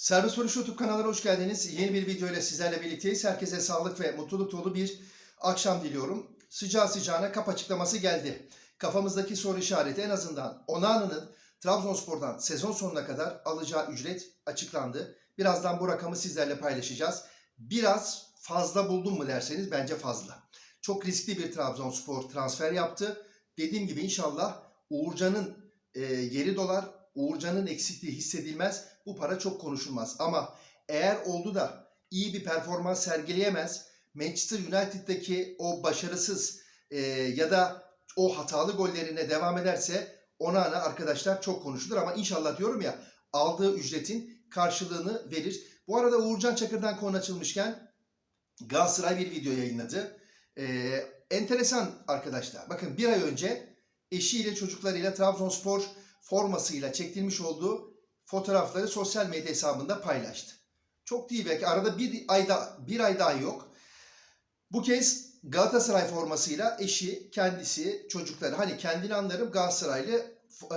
Servis Vuruş YouTube kanalına hoş geldiniz. Yeni bir video ile sizlerle birlikteyiz. Herkese sağlık ve mutluluk dolu bir akşam diliyorum. Sıcağı sıcağına kap açıklaması geldi. Kafamızdaki soru işareti en azından Onana'nın Trabzonspor'dan sezon sonuna kadar alacağı ücret açıklandı. Birazdan bu rakamı sizlerle paylaşacağız. Biraz fazla buldum mu derseniz bence fazla. Çok riskli bir Trabzonspor transfer yaptı. Dediğim gibi inşallah Uğurcan'ın e, yeri dolar, Uğurcan'ın eksikliği hissedilmez. Bu para çok konuşulmaz. Ama eğer oldu da iyi bir performans sergileyemez, Manchester United'daki o başarısız e, ya da o hatalı gollerine devam ederse ona ana arkadaşlar çok konuşulur. Ama inşallah diyorum ya aldığı ücretin karşılığını verir. Bu arada Uğurcan Çakır'dan konu açılmışken Galatasaray bir video yayınladı. Ee, enteresan arkadaşlar. Bakın bir ay önce eşiyle çocuklarıyla Trabzonspor formasıyla çekilmiş olduğu fotoğrafları sosyal medya hesabında paylaştı. Çok değil belki arada bir ayda bir ay daha yok. Bu kez Galatasaray formasıyla eşi, kendisi, çocukları hani kendini anlarım Galatasaraylı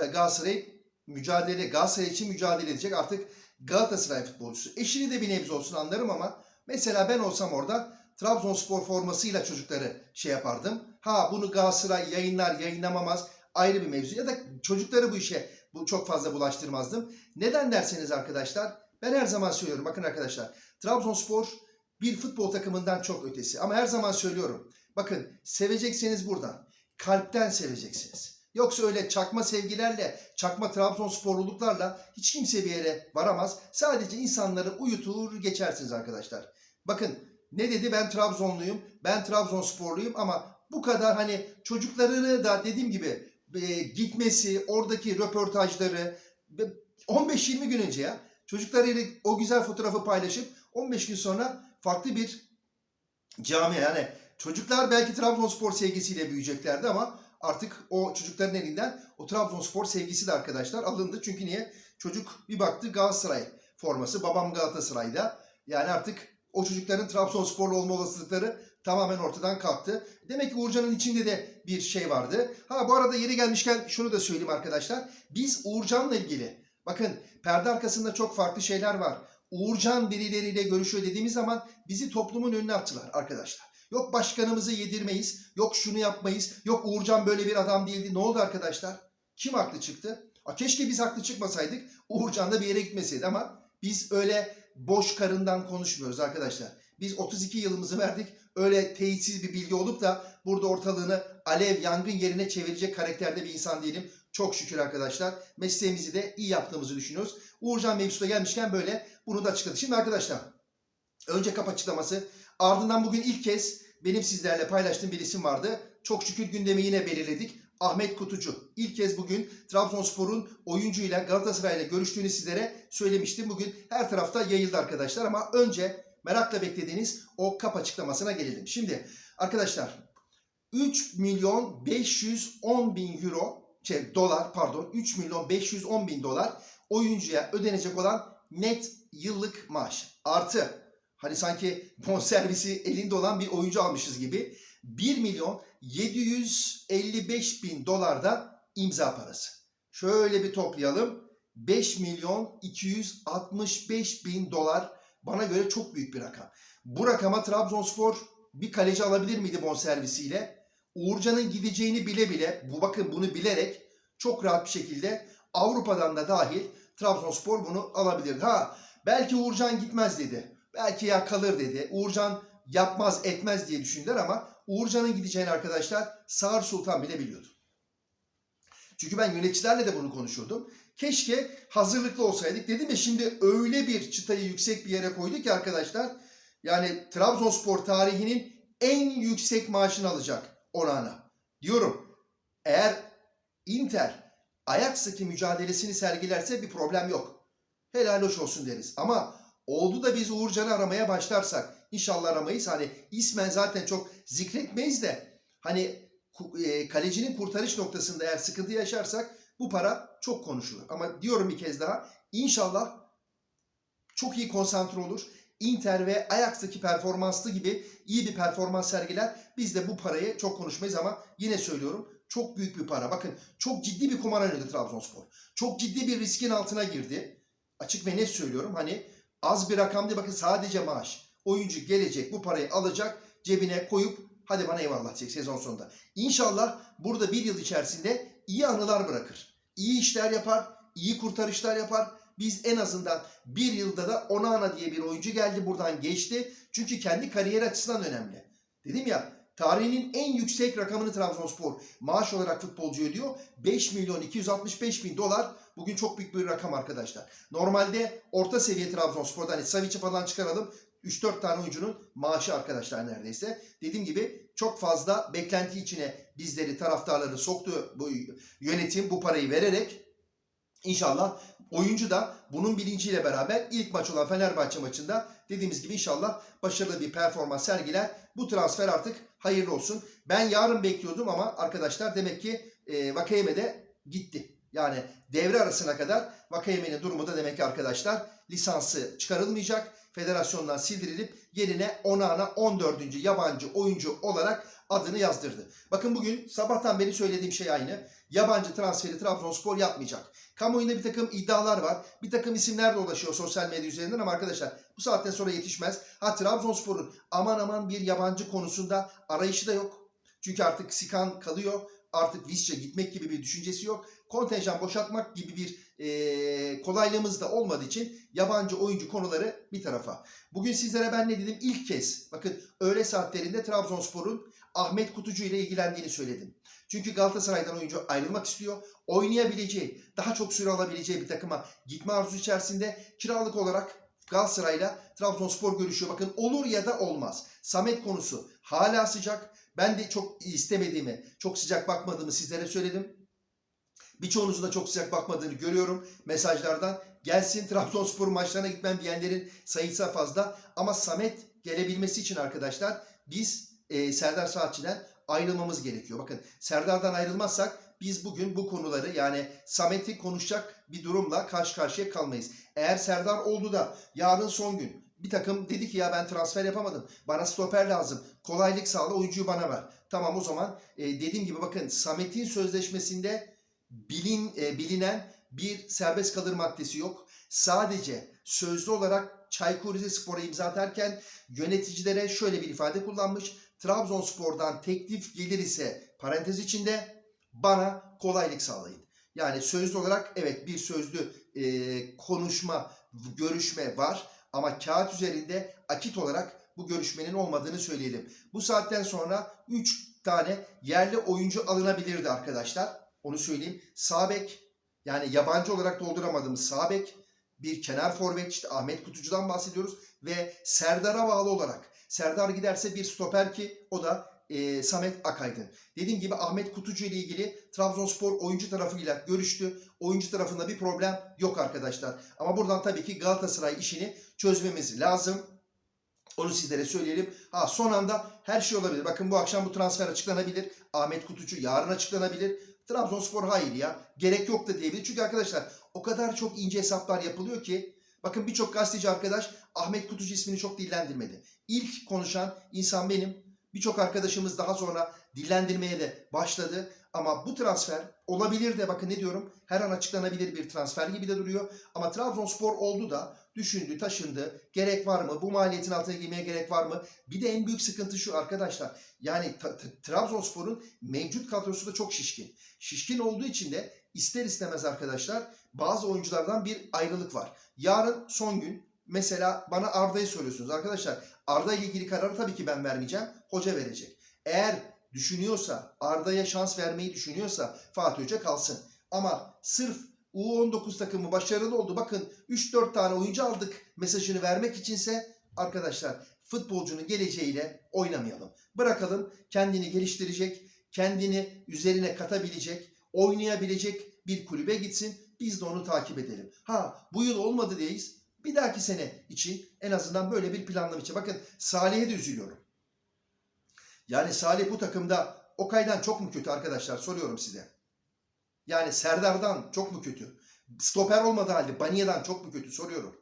e, Galatasaray mücadele Galatasaray için mücadele edecek artık Galatasaray futbolcusu. Eşini de bir nebze olsun anlarım ama mesela ben olsam orada Trabzonspor formasıyla çocukları şey yapardım. Ha bunu Galatasaray yayınlar yayınlamamaz ayrı bir mevzu. Ya da çocukları bu işe bu çok fazla bulaştırmazdım. Neden derseniz arkadaşlar ben her zaman söylüyorum bakın arkadaşlar Trabzonspor bir futbol takımından çok ötesi. Ama her zaman söylüyorum. Bakın sevecekseniz buradan. Kalpten seveceksiniz. Yoksa öyle çakma sevgilerle, çakma Trabzonsporluluklarla hiç kimse bir yere varamaz. Sadece insanları uyutur geçersiniz arkadaşlar. Bakın ne dedi ben Trabzonluyum, ben Trabzonsporluyum ama bu kadar hani çocuklarını da dediğim gibi e, gitmesi, oradaki röportajları 15-20 gün önce ya çocuklarıyla o güzel fotoğrafı paylaşıp 15 gün sonra farklı bir cami yani çocuklar belki Trabzonspor sevgisiyle büyüyeceklerdi ama artık o çocukların elinden o Trabzonspor sevgisi de arkadaşlar alındı. Çünkü niye? Çocuk bir baktı Galatasaray forması. Babam Galatasaray'da. Yani artık o çocukların Trabzonsporlu olma olasılıkları tamamen ortadan kalktı. Demek ki Uğurcan'ın içinde de bir şey vardı. Ha bu arada yeri gelmişken şunu da söyleyeyim arkadaşlar. Biz Uğurcan'la ilgili bakın perde arkasında çok farklı şeyler var. Uğurcan birileriyle görüşüyor dediğimiz zaman bizi toplumun önüne attılar arkadaşlar. Yok başkanımızı yedirmeyiz, yok şunu yapmayız, yok Uğurcan böyle bir adam değildi. Ne oldu arkadaşlar? Kim haklı çıktı? A, keşke biz haklı çıkmasaydık, Uğurcan da bir yere gitmeseydi ama biz öyle boş karından konuşmuyoruz arkadaşlar. Biz 32 yılımızı verdik. Öyle teyitsiz bir bilgi olup da burada ortalığını alev, yangın yerine çevirecek karakterde bir insan değilim. Çok şükür arkadaşlar. Mesleğimizi de iyi yaptığımızı düşünüyoruz. Uğurcan mevzuda gelmişken böyle bunu da açıkladı. Şimdi arkadaşlar önce kap açıklaması ardından bugün ilk kez benim sizlerle paylaştığım bir isim vardı. Çok şükür gündemi yine belirledik. Ahmet Kutucu. İlk kez bugün Trabzonspor'un oyuncuyla Galatasaray'la görüştüğünü sizlere söylemiştim. Bugün her tarafta yayıldı arkadaşlar ama önce merakla beklediğiniz o kap açıklamasına gelelim. Şimdi arkadaşlar 3 milyon 510 bin euro şey, dolar pardon 3 milyon 510 bin dolar oyuncuya ödenecek olan net yıllık maaş. Artı hani sanki bonservisi elinde olan bir oyuncu almışız gibi 1 milyon 755 bin dolar da imza parası. Şöyle bir toplayalım. 5 milyon 265 bin dolar bana göre çok büyük bir rakam. Bu rakama Trabzonspor bir kaleci alabilir miydi bonservisiyle? Uğurcan'ın gideceğini bile bile, bu bakın bunu bilerek çok rahat bir şekilde Avrupa'dan da dahil Trabzonspor bunu alabilirdi. Ha belki Uğurcan gitmez dedi. Belki ya kalır dedi. Uğurcan yapmaz etmez diye düşündüler ama Uğurcan'ın gideceğini arkadaşlar Sağır Sultan bile biliyordu. Çünkü ben yöneticilerle de bunu konuşuyordum. Keşke hazırlıklı olsaydık. Dedim ya şimdi öyle bir çıtayı yüksek bir yere koyduk ki arkadaşlar. Yani Trabzonspor tarihinin en yüksek maaşını alacak Onana. Diyorum eğer Inter Ajax'taki mücadelesini sergilerse bir problem yok. Helal hoş olsun deriz. Ama oldu da biz Uğurcan'ı aramaya başlarsak inşallah aramayız. Hani ismen zaten çok zikretmeyiz de hani e, kalecinin kurtarış noktasında eğer sıkıntı yaşarsak bu para çok konuşulur. Ama diyorum bir kez daha inşallah çok iyi konsantre olur. Inter ve Ajax'taki performanslı gibi iyi bir performans sergiler. Biz de bu parayı çok konuşmayız ama yine söylüyorum çok büyük bir para. Bakın çok ciddi bir kumar oynadı Trabzonspor. Çok ciddi bir riskin altına girdi. Açık ve net söylüyorum. Hani Az bir rakam değil bakın sadece maaş. Oyuncu gelecek bu parayı alacak cebine koyup hadi bana eyvallah diyecek sezon sonunda. İnşallah burada bir yıl içerisinde iyi anılar bırakır. İyi işler yapar, iyi kurtarışlar yapar. Biz en azından bir yılda da Onana diye bir oyuncu geldi buradan geçti. Çünkü kendi kariyer açısından önemli. Dedim ya tarihinin en yüksek rakamını Trabzonspor maaş olarak futbolcu ödüyor. 5 milyon 265 bin dolar. Bugün çok büyük bir rakam arkadaşlar. Normalde orta seviye Trabzonspor'da hani Savic'i falan çıkaralım. 3-4 tane oyuncunun maaşı arkadaşlar neredeyse. Dediğim gibi çok fazla beklenti içine bizleri taraftarları soktu bu yönetim bu parayı vererek. İnşallah oyuncu da bunun bilinciyle beraber ilk maç olan Fenerbahçe maçında dediğimiz gibi inşallah başarılı bir performans sergiler. Bu transfer artık hayırlı olsun. Ben yarın bekliyordum ama arkadaşlar demek ki e, Vakayeme de gitti. Yani devre arasına kadar Vakayeme'nin durumu da demek ki arkadaşlar lisansı çıkarılmayacak. Federasyondan sildirilip yerine Onana 14. yabancı oyuncu olarak adını yazdırdı. Bakın bugün sabahtan beri söylediğim şey aynı. Yabancı transferi Trabzonspor yapmayacak. Kamuoyunda bir takım iddialar var. Bir takım isimler de ulaşıyor sosyal medya üzerinden ama arkadaşlar bu saatten sonra yetişmez. Ha Trabzonspor'un aman aman bir yabancı konusunda arayışı da yok. Çünkü artık Sikan kalıyor. Artık Visca gitmek gibi bir düşüncesi yok. Kontenjan boşaltmak gibi bir e, kolaylığımız da olmadığı için yabancı oyuncu konuları bir tarafa. Bugün sizlere ben ne dedim? İlk kez bakın öğle saatlerinde Trabzonspor'un Ahmet Kutucu ile ilgilendiğini söyledim. Çünkü Galatasaray'dan oyuncu ayrılmak istiyor. Oynayabileceği, daha çok süre alabileceği bir takıma gitme arzusu içerisinde kiralık olarak Galatasaray'la Trabzonspor görüşüyor. Bakın olur ya da olmaz. Samet konusu hala sıcak. Ben de çok istemediğimi, çok sıcak bakmadığımı sizlere söyledim. Birçoğunuzun da çok sıcak bakmadığını görüyorum mesajlardan. Gelsin Trabzonspor maçlarına gitmem diyenlerin sayısı fazla. Ama Samet gelebilmesi için arkadaşlar biz e, Serdar Saatçı'dan ayrılmamız gerekiyor. Bakın Serdar'dan ayrılmazsak biz bugün bu konuları yani Samet'i konuşacak bir durumla karşı karşıya kalmayız. Eğer Serdar oldu da yarın son gün bir takım dedi ki ya ben transfer yapamadım. Bana stoper lazım. Kolaylık sağla oyuncuyu bana ver. Tamam o zaman e, dediğim gibi bakın Samet'in sözleşmesinde bilin e, bilinen bir serbest kalır maddesi yok. Sadece sözlü olarak Çaykur Rizespor'a imza atarken yöneticilere şöyle bir ifade kullanmış. Trabzonspor'dan teklif gelir ise parantez içinde bana kolaylık sağlayın. Yani sözlü olarak evet bir sözlü e, konuşma, görüşme var ama kağıt üzerinde akit olarak bu görüşmenin olmadığını söyleyelim. Bu saatten sonra 3 tane yerli oyuncu alınabilirdi arkadaşlar. Onu söyleyeyim. Sağ bek yani yabancı olarak dolduramadığımız sağ bek, bir kenar forvet işte Ahmet Kutucu'dan bahsediyoruz ve Serdar'a bağlı olarak Serdar giderse bir stoper ki o da e, Samet Akaydın. Dediğim gibi Ahmet Kutucu ile ilgili Trabzonspor oyuncu tarafıyla görüştü. Oyuncu tarafında bir problem yok arkadaşlar. Ama buradan tabii ki Galatasaray işini çözmemiz lazım. Onu sizlere söyleyelim. Ha son anda her şey olabilir. Bakın bu akşam bu transfer açıklanabilir. Ahmet Kutucu yarın açıklanabilir. Trabzonspor hayır ya. Gerek yok da diyebilir. Çünkü arkadaşlar o kadar çok ince hesaplar yapılıyor ki bakın birçok gazeteci arkadaş Ahmet Kutucu ismini çok dillendirmedi. İlk konuşan insan benim. Birçok arkadaşımız daha sonra dillendirmeye de başladı. Ama bu transfer olabilir de bakın ne diyorum her an açıklanabilir bir transfer gibi de duruyor. Ama Trabzonspor oldu da düşündü, taşındı. Gerek var mı? Bu maliyetin altına girmeye gerek var mı? Bir de en büyük sıkıntı şu arkadaşlar. Yani Trabzonspor'un mevcut kadrosu da çok şişkin. Şişkin olduğu için de ister istemez arkadaşlar bazı oyunculardan bir ayrılık var. Yarın son gün mesela bana Arda'yı soruyorsunuz. Arkadaşlar Arda ile ilgili kararı tabii ki ben vermeyeceğim. Hoca verecek. Eğer düşünüyorsa, Arda'ya şans vermeyi düşünüyorsa Fatih Hoca kalsın. Ama sırf U19 takımı başarılı oldu. Bakın 3-4 tane oyuncu aldık mesajını vermek içinse arkadaşlar futbolcunun geleceğiyle oynamayalım. Bırakalım kendini geliştirecek, kendini üzerine katabilecek, oynayabilecek bir kulübe gitsin. Biz de onu takip edelim. Ha bu yıl olmadı diyeyiz. Bir dahaki sene için en azından böyle bir planlama için. Bakın Salih'e de üzülüyorum. Yani Salih bu takımda Okay'dan çok mu kötü arkadaşlar soruyorum size. Yani Serdar'dan çok mu kötü? Stoper olmadığı halde Banya'dan çok mu kötü soruyorum.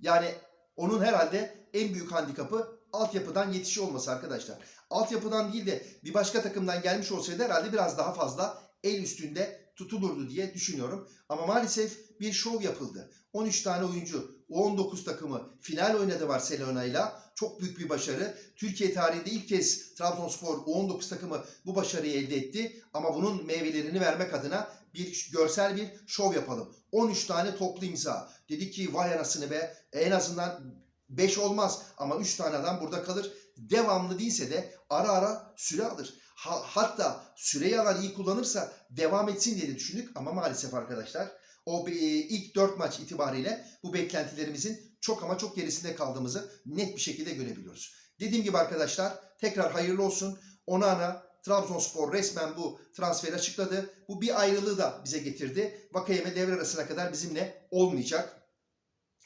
Yani onun herhalde en büyük handikapı altyapıdan yetişi olması arkadaşlar. Altyapıdan değil de bir başka takımdan gelmiş olsaydı herhalde biraz daha fazla el üstünde tutulurdu diye düşünüyorum. Ama maalesef bir şov yapıldı. 13 tane oyuncu, 19 takımı final oynadı Barcelona'yla. Çok büyük bir başarı. Türkiye tarihinde ilk kez Trabzonspor 19 takımı bu başarıyı elde etti. Ama bunun meyvelerini vermek adına bir görsel bir şov yapalım. 13 tane toplu imza. Dedi ki vay anasını be en azından 5 olmaz ama 3 tane adam burada kalır. Devamlı değilse de ara ara süre alır. Ha- hatta süreyi alan iyi kullanırsa devam etsin diye de düşündük ama maalesef arkadaşlar o ilk 4 maç itibariyle bu beklentilerimizin çok ama çok gerisinde kaldığımızı net bir şekilde görebiliyoruz. Dediğim gibi arkadaşlar tekrar hayırlı olsun. Onana Trabzonspor resmen bu transferi açıkladı. Bu bir ayrılığı da bize getirdi. Vakayeme devre arasına kadar bizimle olmayacak.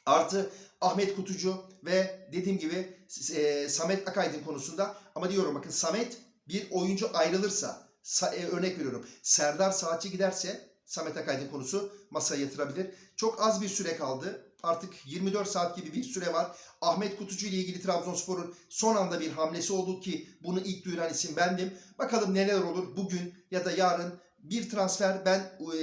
Artı Ahmet Kutucu ve dediğim gibi e, Samet Akaydın konusunda ama diyorum bakın Samet bir oyuncu ayrılırsa sa- e, örnek veriyorum Serdar Saatçi giderse Samet Akaydın konusu masaya yatırabilir. Çok az bir süre kaldı. Artık 24 saat gibi bir süre var. Ahmet Kutucu ile ilgili Trabzonspor'un son anda bir hamlesi oldu ki bunu ilk duyuran isim bendim. Bakalım neler olur bugün ya da yarın bir transfer ben e,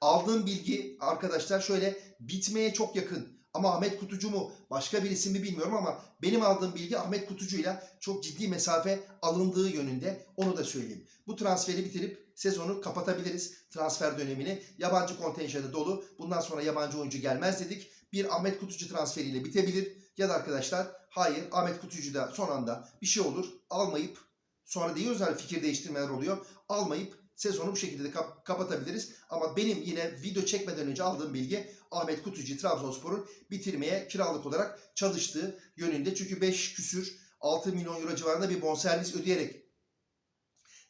aldığım bilgi arkadaşlar şöyle bitmeye çok yakın. Ama Ahmet Kutucu mu başka bir isim mi bilmiyorum ama benim aldığım bilgi Ahmet Kutucu'yla çok ciddi mesafe alındığı yönünde onu da söyleyeyim. Bu transferi bitirip sezonu kapatabiliriz transfer dönemini. Yabancı kontenjanı dolu. Bundan sonra yabancı oyuncu gelmez dedik. Bir Ahmet Kutucu transferiyle bitebilir. Ya da arkadaşlar hayır Ahmet Kutucu da son anda bir şey olur almayıp sonra diyoruz hani fikir değiştirmeler oluyor. Almayıp sezonu bu şekilde de kap- kapatabiliriz. Ama benim yine video çekmeden önce aldığım bilgi Ahmet Kutucu Trabzonspor'un bitirmeye kiralık olarak çalıştığı yönünde. Çünkü 5 küsür 6 milyon euro civarında bir bonservis ödeyerek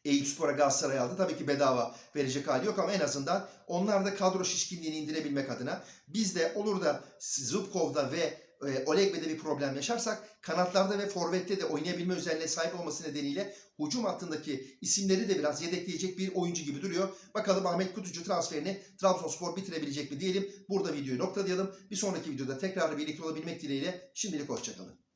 Eyüpspor'a Galatasaray aldı. Tabii ki bedava verecek hali yok ama en azından onlar da kadro şişkinliğini indirebilmek adına biz de olur da Zubkov'da ve e, Olegbe'de bir problem yaşarsak kanatlarda ve forvette de oynayabilme özelliğine sahip olması nedeniyle hücum hattındaki isimleri de biraz yedekleyecek bir oyuncu gibi duruyor. Bakalım Ahmet Kutucu transferini Trabzonspor bitirebilecek mi diyelim. Burada videoyu noktalayalım. Bir sonraki videoda tekrar birlikte olabilmek dileğiyle şimdilik hoşçakalın.